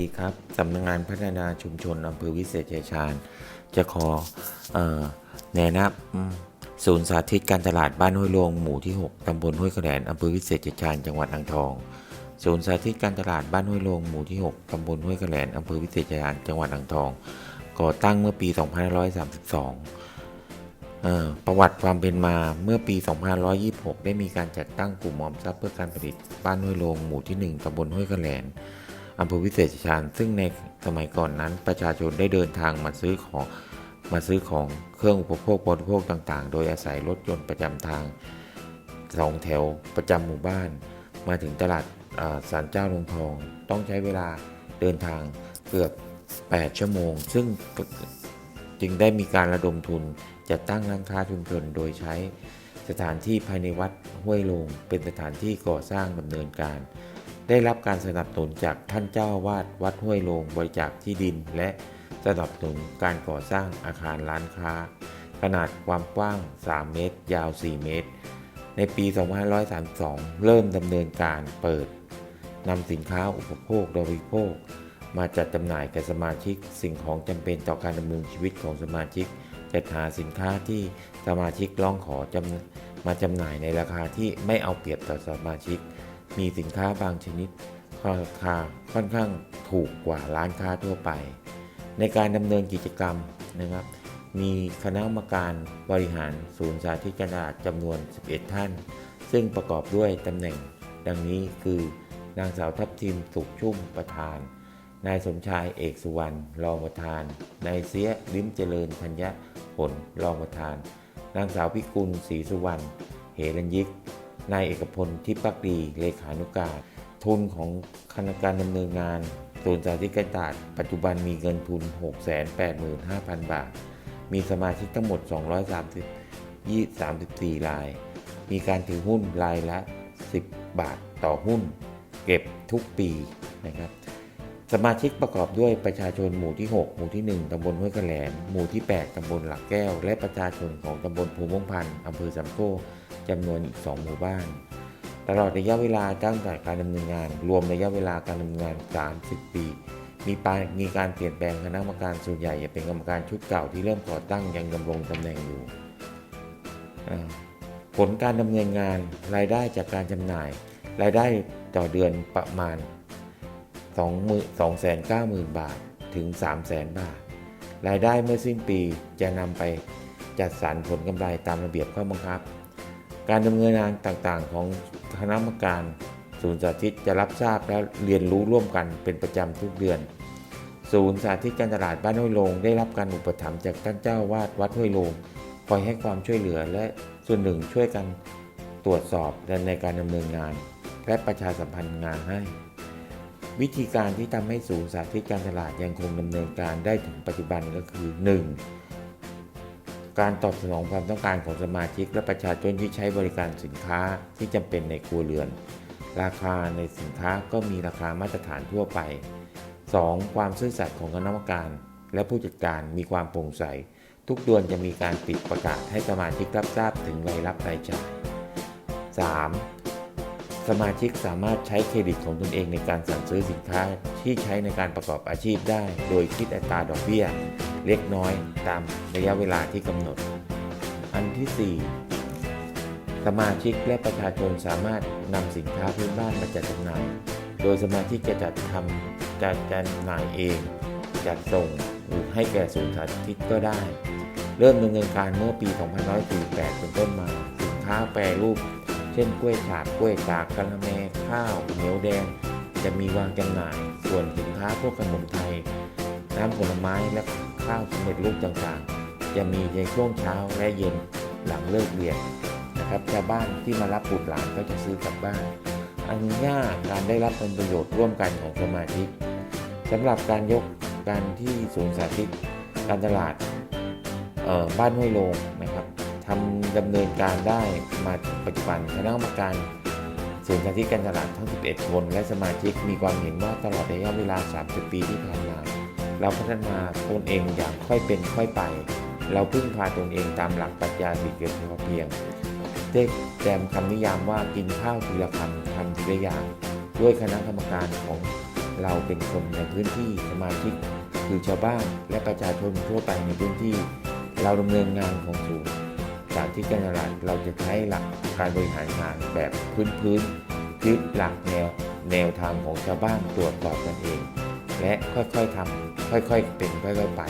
ีครับสำนักงานพัฒนาชุมชนอำเภอวิเศษชัยชาญ จะขอออแนะนำศูนย์สาธิตการตลาดบ้านห้วยโลงหมู่ที่ 6 ตำบลห้วยกระแขลนอำเภอวิเศษชัยชาญ จังหวัดอ่างทอง ศูนย์สาธิตการตลาดบ้านห้วยโลงหมู่ที่ 6 ตำบลห้วยกระแขลนอำเภอวิเศษชัยชาญ จังหวัดอ่างทอง ก่อตั้งเมื่อปี 2532ประวัติความเป็นมาเมื่อปี 2526 ได้มีการจัดตั้งกลุ่มออมทรัพย์เพื่อการผลิตบ้านห้วยโลงหมู่ที่ 1ตำบลห้วยกระแขลน อำเภอวิเศษชัยชาญซึ่งในสมัยก่อนนั้นประชาชนได้เดินทางมาซื้อของมาซื้อของเครื่องอุปโภคบริโภคต่างๆ โดยอาศัยรถยนต์ประจำทางสองแถวประจำหมู่บ้าน มาถึงตลาดอ่าศาลเจ้าลงทอง ต้องใช้เวลาเดินทางเกือบ 8 ชั่วโมง ซึ่งจึงได้มีการระดมทุนจัดตั้งร้านค้าชุมชนโดยใช้สถานที่ภายในวัดห้วยลงเป็นสถานที่ก่อสร้างดำเนินการ ได้รับการสนับสนุนจากท่านเจ้าวาดวัดห้วยโลงบริจาคที่ดิน และสนับสนุนการก่อสร้างอาคารร้านค้า ขนาดความกว้าง 3 เมตร ยาว 4 เมตร ในปี 2532 เริ่มดำเนินการเปิดนำสินค้าอุปโภคบริโภค มาจัดจำหน่ายแก่สมาชิก สิ่งของจำเป็นต่อการดำเนินชีวิตของสมาชิก จัดหาสินค้าที่สมาชิกร้องขอมาจำหน่ายในราคาที่ไม่เอาเปรียบต่อสมาชิก มีสินค้าบางชนิดราคาค่อนข้างถูกกว่าร้านค้าทั่วไป ในการดำเนินกิจกรรมนะครับ มีคณะกรรมการบริหารศูนย์สาธิตการตลาดจำนวน 11 ท่าน ซึ่งประกอบด้วยตำแหน่ง ดังนี้คือนางสาวทัพทิมสุขชุ่มประธาน นายสมชายเอกสุวรรณรองประธาน นายเสียลิ้มเจริญธัญญผลรองประธาน นางสาวพิกุลศรีสุวรรณ เหรัญยิก นายเอกพลทิพย์ปักดีเลขานุการทุนของคณะการดำเนินงานศูนสาธิตการตาดปัจจุบันมีเงินทุน 685,000 บาท มีสมาชิกทั้งหมด 234 ราย มีการถือหุ้นรายละ 10 บาทต่อหุ้น เก็บทุกปีนะครับสมาชิกประกอบด้วยประชาชนหมู่ที่ 6 หมู่ที่ 1 ตำบลห้วยแถลงหมู่ที่ 8 ตำบลหลักแก้ว และประชาชนของตำบลภูมิวงพันธ์อำเภอสามโก้ จำนวนอีก 2 หมู่บ้าน ตลอดระยะเวลาตั้งแต่การดำเนินงาน รวมระยะเวลาการดำเนินงาน 30 ปี มีปามีการเปลี่ยนแปลงคณะกรรมการส่วนใหญ่จะเป็นกรรมการชุดเก่าที่เริ่มก่อตั้งยังดำรงตำแหน่งอยู่ ผลการดำเนินงานรายได้จากการจำหน่าย รายได้ต่อเดือนประมาณ 290,000 บาทถึง 300,000 บาท รายได้เมื่อสิ้นปีจะนำไปจัดสรรผลกำไรตามระเบียบข้อบังคับ การดำเนินงานต่างๆ ของคณะกรรมการศูนย์สาธิตจะรับทราบและเรียนรู้ร่วมกันเป็นประจำทุกเดือน ศูนย์สาธิตการตลาดบ้านห้วยโลงได้รับการอุปถัมภ์จากท่านเจ้าวาดวัดห้วยโลงคอยให้ความช่วยเหลือและส่วนหนึ่งช่วยกันตรวจสอบและในการดำเนินงาน และประชาสัมพันธ์งานให้ วิธีการที่ทำให้ศูนย์สาธิตการตลาดยังคงดำเนินการได้ถึงปัจจุบันก็คือ 1. การตอบสนองความต้องการของสมาชิก และประชาชนที่ใช้บริการสินค้าที่จำเป็นในครัวเรือน ราคาในสินค้าก็มีราคามาตรฐานทั่วไป 2. ความซื่อสัตย์ของคณะกรรมการ และผู้จัดการมีความโปร่งใส ทุกเดือนจะมีการปิดประกาศให้สมาชิกรับทราบถึงรายรับรายจ่าย 3. สมาชิกสามารถใช้เครดิตของตนเองในการสั่งซื้อสินค้าที่ใช้ในการประกอบอาชีพได้ โดยคิดอัตราดอกเบี้ย เล็กน้อยตามระยะเวลาที่กำหนด อันที่ 4 สมาชิกและประชาชนสามารถนำสินค้าพื้นบ้านมาจัดจำหน่าย โดยสมาชิกจะจัดทำจัดจำหน่ายเอง จัดส่งหรือให้แก่ศูนย์สาธิตก็ได้ เริ่มดำเนินการเมื่อปี 2548 เป็นต้นมา สินค้าแปรรูป เช่นกล้วยฉาบกล้วยตากกะละแมข้าวเหนียวแดง จะมีวางจำหน่าย ส่วนสินค้าพวกขนมไทย น้ำผลไม้และข้าวสำเร็จรูปต่างๆ จะมีในช่วงเช้าและเย็นหลังเลิกเรียนนะครับชาวบ้านที่มารับบุตรหลานก็จะซื้อกลับบ้าน อันนี้การได้รับผลประโยชน์ร่วมกันของสมาชิกสำหรับการยกการที่ศูนย์สาธิตการตลาดบ้านห้วยโลง ทำดำเนินการได้มาปัจจุบันคณะกรรมการศูนย์สาธิตการตลาดทั้ง 11 คน และสมาชิกมีความเห็นว่าตลอดระยะเวลา 30 ปีที่ผ่านมา เราพัฒนาตนเองอย่างค่อยเป็นค่อยไป เราพึ่งพาตนเองตามหลักปรัชญาสี่เกียวพอเพียงได้แจมคำนิยามว่ากินข้าวทีละคำทำทีละอย่างด้วยคณะกรรมการของเราเป็นคนในพื้นที่สมาชิกคือชาวบ้านและประชาชนทั่วไปในพื้นที่ เราดำเนินงานของศูนย์าธิตการตลาดเราจะใช้หลักการบริหารงานแบบพื้นพื้นยึดหลักแนวแนวทางของชาวบ้านตรวจสอบกันเอง และค่อยๆทำค่อยๆเป็นค่อยๆไป